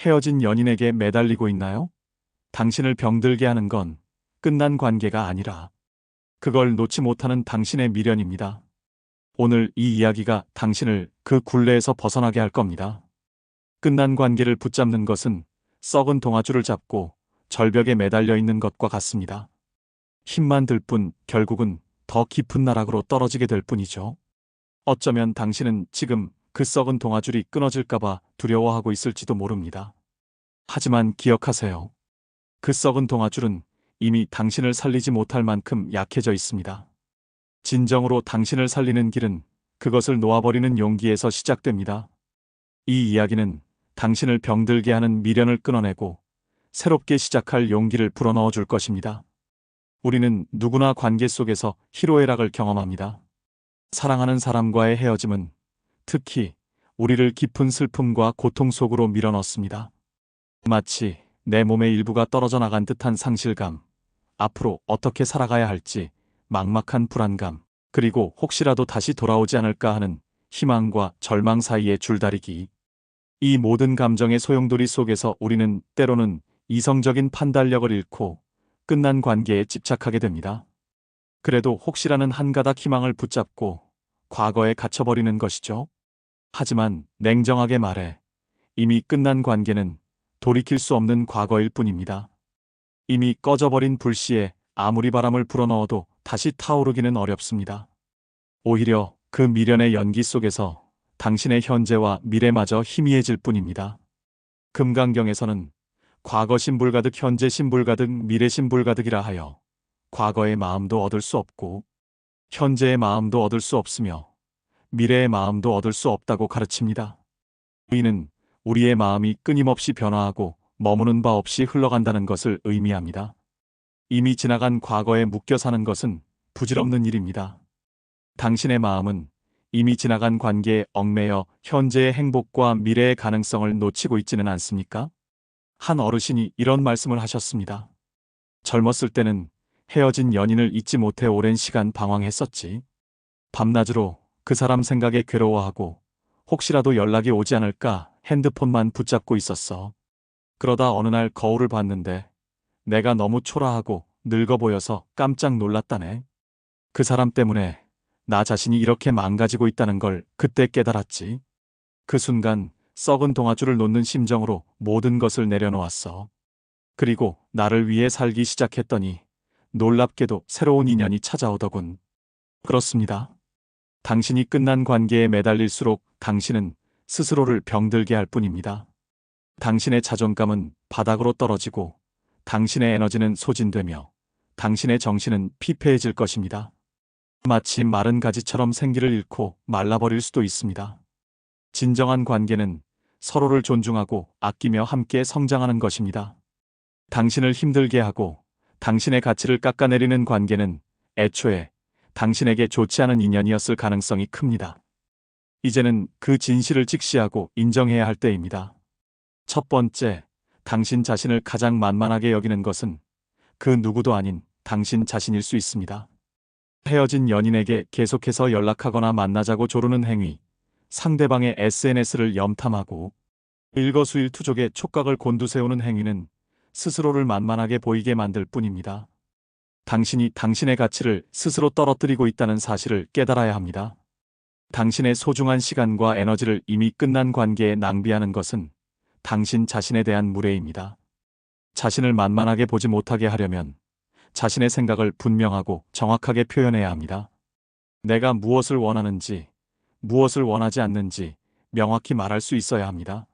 헤어진 연인에게 매달리고 있나요? 당신을 병들게 하는 건 끝난 관계가 아니라 그걸 놓지 못하는 당신의 미련입니다. 오늘 이 이야기가 당신을 그 굴레에서 벗어나게 할 겁니다. 끝난 관계를 붙잡는 것은 썩은 동아줄을 잡고 절벽에 매달려 있는 것과 같습니다. 힘만 들 뿐 결국은 더 깊은 나락으로 떨어지게 될 뿐이죠. 어쩌면 당신은 지금 그 썩은 동아줄이 끊어질까봐 두려워하고 있을지도 모릅니다. 하지만 기억하세요. 그 썩은 동아줄은 이미 당신을 살리지 못할 만큼 약해져 있습니다. 진정으로 당신을 살리는 길은 그것을 놓아버리는 용기에서 시작됩니다. 이 이야기는 당신을 병들게 하는 미련을 끊어내고 새롭게 시작할 용기를 불어넣어 줄 것입니다. 우리는 누구나 관계 속에서 희로애락을 경험합니다. 사랑하는 사람과의 헤어짐은 특히 우리를 깊은 슬픔과 고통 속으로 밀어넣습니다. 마치 내 몸의 일부가 떨어져 나간 듯한 상실감, 앞으로 어떻게 살아가야 할지 막막한 불안감, 그리고 혹시라도 다시 돌아오지 않을까 하는 희망과 절망 사이의 줄다리기. 이 모든 감정의 소용돌이 속에서 우리는 때로는 이성적인 판단력을 잃고 끝난 관계에 집착하게 됩니다. 그래도 혹시라는 한 가닥 희망을 붙잡고 과거에 갇혀버리는 것이죠. 하지만 냉정하게 말해 이미 끝난 관계는 돌이킬 수 없는 과거일 뿐입니다. 이미 꺼져버린 불씨에 아무리 바람을 불어넣어도 다시 타오르기는 어렵습니다. 오히려 그 미련의 연기 속에서 당신의 현재와 미래마저 희미해질 뿐입니다. 금강경에서는 과거 신불 가득 현재 신불 가득 미래 신불 가득이라 하여 과거의 마음도 얻을 수 없고 현재의 마음도 얻을 수 없으며 미래의 마음도 얻을 수 없다고 가르칩니다. 이는 우리의 마음이 끊임없이 변화하고 머무는 바 없이 흘러간다는 것을 의미합니다. 이미 지나간 과거에 묶여 사는 것은 부질없는 일입니다. 당신의 마음은 이미 지나간 관계에 얽매여 현재의 행복과 미래의 가능성을 놓치고 있지는 않습니까? 한 어르신이 이런 말씀을 하셨습니다. 젊었을 때는 헤어진 연인을 잊지 못해 오랜 시간 방황했었지. 밤낮으로 그 사람 생각에 괴로워하고 혹시라도 연락이 오지 않을까 핸드폰만 붙잡고 있었어. 그러다 어느 날 거울을 봤는데 내가 너무 초라하고 늙어 보여서 깜짝 놀랐다네. 그 사람 때문에 나 자신이 이렇게 망가지고 있다는 걸 그때 깨달았지. 그 순간 썩은 동아줄을 놓는 심정으로 모든 것을 내려놓았어. 그리고 나를 위해 살기 시작했더니 놀랍게도 새로운 인연이 찾아오더군. 그렇습니다. 당신이 끝난 관계에 매달릴수록 당신은 스스로를 병들게 할 뿐입니다. 당신의 자존감은 바닥으로 떨어지고 당신의 에너지는 소진되며 당신의 정신은 피폐해질 것입니다. 마치 마른 가지처럼 생기를 잃고 말라버릴 수도 있습니다. 진정한 관계는 서로를 존중하고 아끼며 함께 성장하는 것입니다. 당신을 힘들게 하고 당신의 가치를 깎아내리는 관계는 애초에 당신에게 좋지 않은 인연이었을 가능성이 큽니다. 이제는 그 진실을 직시하고 인정해야 할 때입니다. 첫 번째, 당신 자신을 가장 만만하게 여기는 것은 그 누구도 아닌 당신 자신일 수 있습니다. 헤어진 연인에게 계속해서 연락하거나 만나자고 조르는 행위, 상대방의 SNS를 염탐하고 일거수일투족의 촉각을 곤두세우는 행위는 스스로를 만만하게 보이게 만들 뿐입니다. 당신이 당신의 가치를 스스로 떨어뜨리고 있다는 사실을 깨달아야 합니다. 당신의 소중한 시간과 에너지를 이미 끝난 관계에 낭비하는 것은 당신 자신에 대한 무례입니다. 자신을 만만하게 보지 못하게 하려면 자신의 생각을 분명하고 정확하게 표현해야 합니다. 내가 무엇을 원하는지, 무엇을 원하지 않는지 명확히 말할 수 있어야 합니다.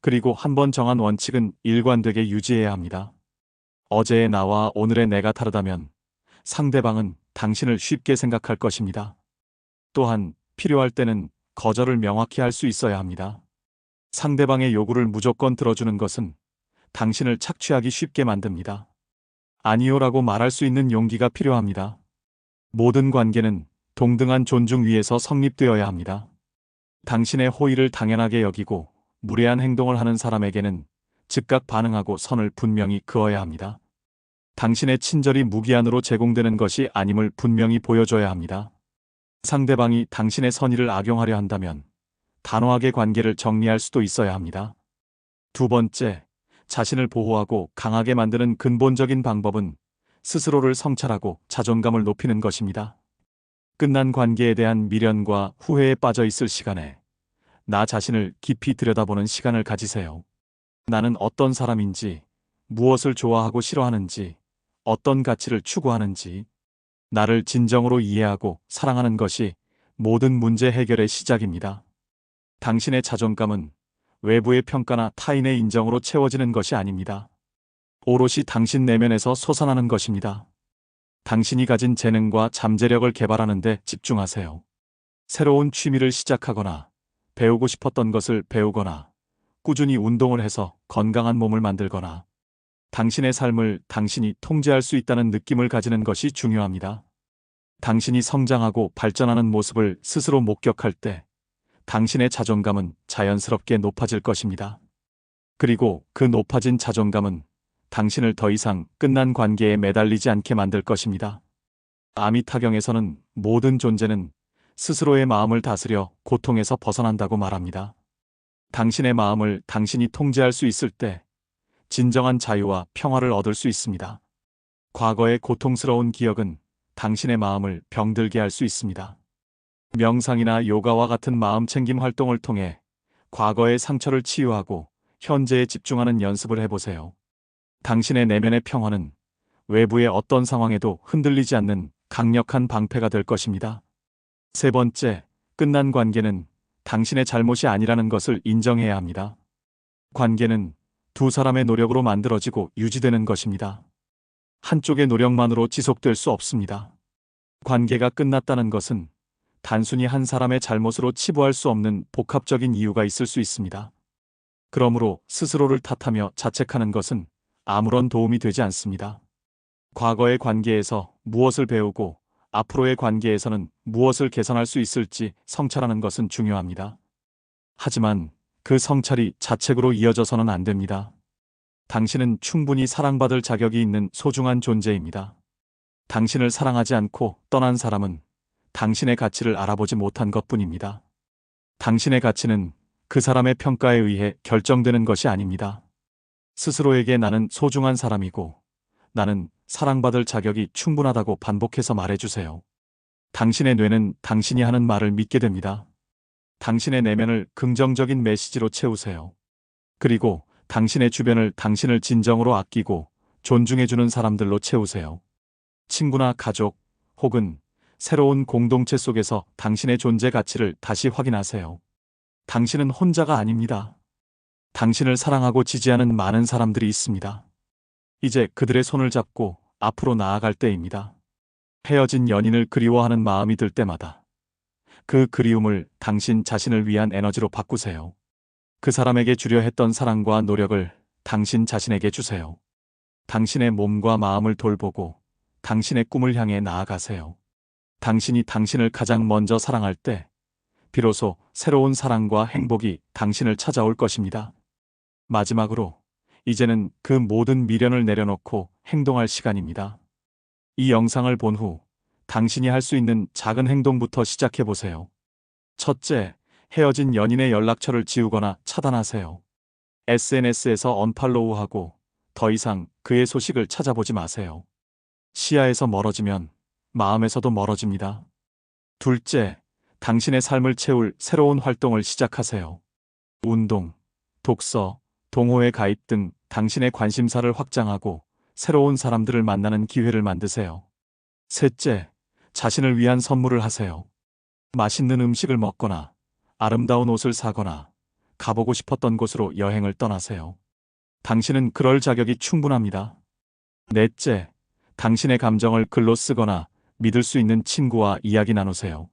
그리고 한 번 정한 원칙은 일관되게 유지해야 합니다. 어제의 나와 오늘의 내가 다르다면 상대방은 당신을 쉽게 생각할 것입니다. 또한 필요할 때는 거절을 명확히 할 수 있어야 합니다. 상대방의 요구를 무조건 들어주는 것은 당신을 착취하기 쉽게 만듭니다. 아니요라고 말할 수 있는 용기가 필요합니다. 모든 관계는 동등한 존중 위에서 성립되어야 합니다. 당신의 호의를 당연하게 여기고 무례한 행동을 하는 사람에게는 즉각 반응하고 선을 분명히 그어야 합니다. 당신의 친절이 무기한으로 제공되는 것이 아님을 분명히 보여줘야 합니다. 상대방이 당신의 선의를 악용하려 한다면 단호하게 관계를 정리할 수도 있어야 합니다. 두 번째, 자신을 보호하고 강하게 만드는 근본적인 방법은 스스로를 성찰하고 자존감을 높이는 것입니다. 끝난 관계에 대한 미련과 후회에 빠져 있을 시간에 나 자신을 깊이 들여다보는 시간을 가지세요. 나는 어떤 사람인지, 무엇을 좋아하고 싫어하는지, 어떤 가치를 추구하는지, 나를 진정으로 이해하고 사랑하는 것이 모든 문제 해결의 시작입니다. 당신의 자존감은 외부의 평가나 타인의 인정으로 채워지는 것이 아닙니다. 오롯이 당신 내면에서 솟아나는 것입니다. 당신이 가진 재능과 잠재력을 개발하는 데 집중하세요. 새로운 취미를 시작하거나 배우고 싶었던 것을 배우거나 꾸준히 운동을 해서 건강한 몸을 만들거나 당신의 삶을 당신이 통제할 수 있다는 느낌을 가지는 것이 중요합니다. 당신이 성장하고 발전하는 모습을 스스로 목격할 때 당신의 자존감은 자연스럽게 높아질 것입니다. 그리고 그 높아진 자존감은 당신을 더 이상 끝난 관계에 매달리지 않게 만들 것입니다. 아미타경에서는 모든 존재는 스스로의 마음을 다스려 고통에서 벗어난다고 말합니다. 당신의 마음을 당신이 통제할 수 있을 때 진정한 자유와 평화를 얻을 수 있습니다. 과거의 고통스러운 기억은 당신의 마음을 병들게 할 수 있습니다. 명상이나 요가와 같은 마음 챙김 활동을 통해 과거의 상처를 치유하고 현재에 집중하는 연습을 해보세요. 당신의 내면의 평화는 외부의 어떤 상황에도 흔들리지 않는 강력한 방패가 될 것입니다. 세 번째, 끝난 관계는 당신의 잘못이 아니라는 것을 인정해야 합니다. 관계는 두 사람의 노력으로 만들어지고 유지되는 것입니다. 한쪽의 노력만으로 지속될 수 없습니다. 관계가 끝났다는 것은 단순히 한 사람의 잘못으로 치부할 수 없는 복합적인 이유가 있을 수 있습니다. 그러므로 스스로를 탓하며 자책하는 것은 아무런 도움이 되지 않습니다. 과거의 관계에서 무엇을 배우고 앞으로의 관계에서는 무엇을 개선할 수 있을지 성찰하는 것은 중요합니다. 하지만 그 성찰이 자책으로 이어져서는 안 됩니다. 당신은 충분히 사랑받을 자격이 있는 소중한 존재입니다. 당신을 사랑하지 않고 떠난 사람은 당신의 가치를 알아보지 못한 것 뿐입니다. 당신의 가치는 그 사람의 평가에 의해 결정되는 것이 아닙니다. 스스로에게 나는 소중한 사람이고 나는 사랑받을 자격이 충분하다고 반복해서 말해주세요. 당신의 뇌는 당신이 하는 말을 믿게 됩니다. 당신의 내면을 긍정적인 메시지로 채우세요. 그리고 당신의 주변을 당신을 진정으로 아끼고 존중해주는 사람들로 채우세요. 친구나 가족 혹은 새로운 공동체 속에서 당신의 존재 가치를 다시 확인하세요. 당신은 혼자가 아닙니다. 당신을 사랑하고 지지하는 많은 사람들이 있습니다. 이제 그들의 손을 잡고 앞으로 나아갈 때입니다. 헤어진 연인을 그리워하는 마음이 들 때마다 그 그리움을 당신 자신을 위한 에너지로 바꾸세요. 그 사람에게 주려 했던 사랑과 노력을 당신 자신에게 주세요. 당신의 몸과 마음을 돌보고 당신의 꿈을 향해 나아가세요. 당신이 당신을 가장 먼저 사랑할 때 비로소 새로운 사랑과 행복이 당신을 찾아올 것입니다. 마지막으로 이제는 그 모든 미련을 내려놓고 행동할 시간입니다. 이 영상을 본 후 당신이 할 수 있는 작은 행동부터 시작해 보세요. 첫째, 헤어진 연인의 연락처를 지우거나 차단하세요. SNS에서 언팔로우하고 더 이상 그의 소식을 찾아보지 마세요. 시야에서 멀어지면 마음에서도 멀어집니다. 둘째, 당신의 삶을 채울 새로운 활동을 시작하세요. 운동, 독서, 동호회 가입 등 당신의 관심사를 확장하고 새로운 사람들을 만나는 기회를 만드세요. 셋째, 자신을 위한 선물을 하세요. 맛있는 음식을 먹거나 아름다운 옷을 사거나 가보고 싶었던 곳으로 여행을 떠나세요. 당신은 그럴 자격이 충분합니다. 넷째, 당신의 감정을 글로 쓰거나 믿을 수 있는 친구와 이야기 나누세요.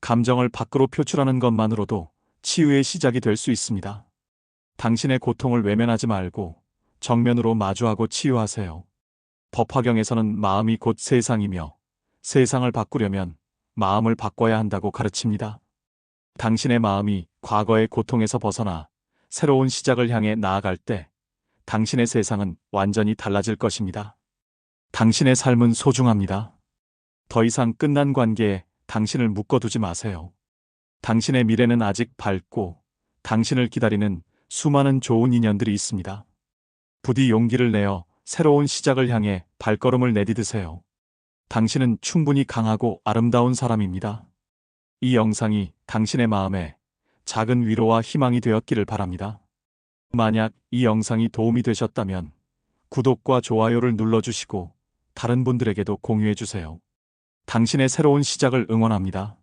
감정을 밖으로 표출하는 것만으로도 치유의 시작이 될 수 있습니다. 당신의 고통을 외면하지 말고 정면으로 마주하고 치유하세요. 법화경에서는 마음이 곧 세상이며 세상을 바꾸려면 마음을 바꿔야 한다고 가르칩니다. 당신의 마음이 과거의 고통에서 벗어나 새로운 시작을 향해 나아갈 때 당신의 세상은 완전히 달라질 것입니다. 당신의 삶은 소중합니다. 더 이상 끝난 관계에 당신을 묶어두지 마세요. 당신의 미래는 아직 밝고 당신을 기다리는 수많은 좋은 인연들이 있습니다. 부디 용기를 내어 새로운 시작을 향해 발걸음을 내디드세요. 당신은 충분히 강하고 아름다운 사람입니다. 이 영상이 당신의 마음에 작은 위로와 희망이 되었기를 바랍니다. 만약 이 영상이 도움이 되셨다면 구독과 좋아요를 눌러주시고 다른 분들에게도 공유해주세요. 당신의 새로운 시작을 응원합니다.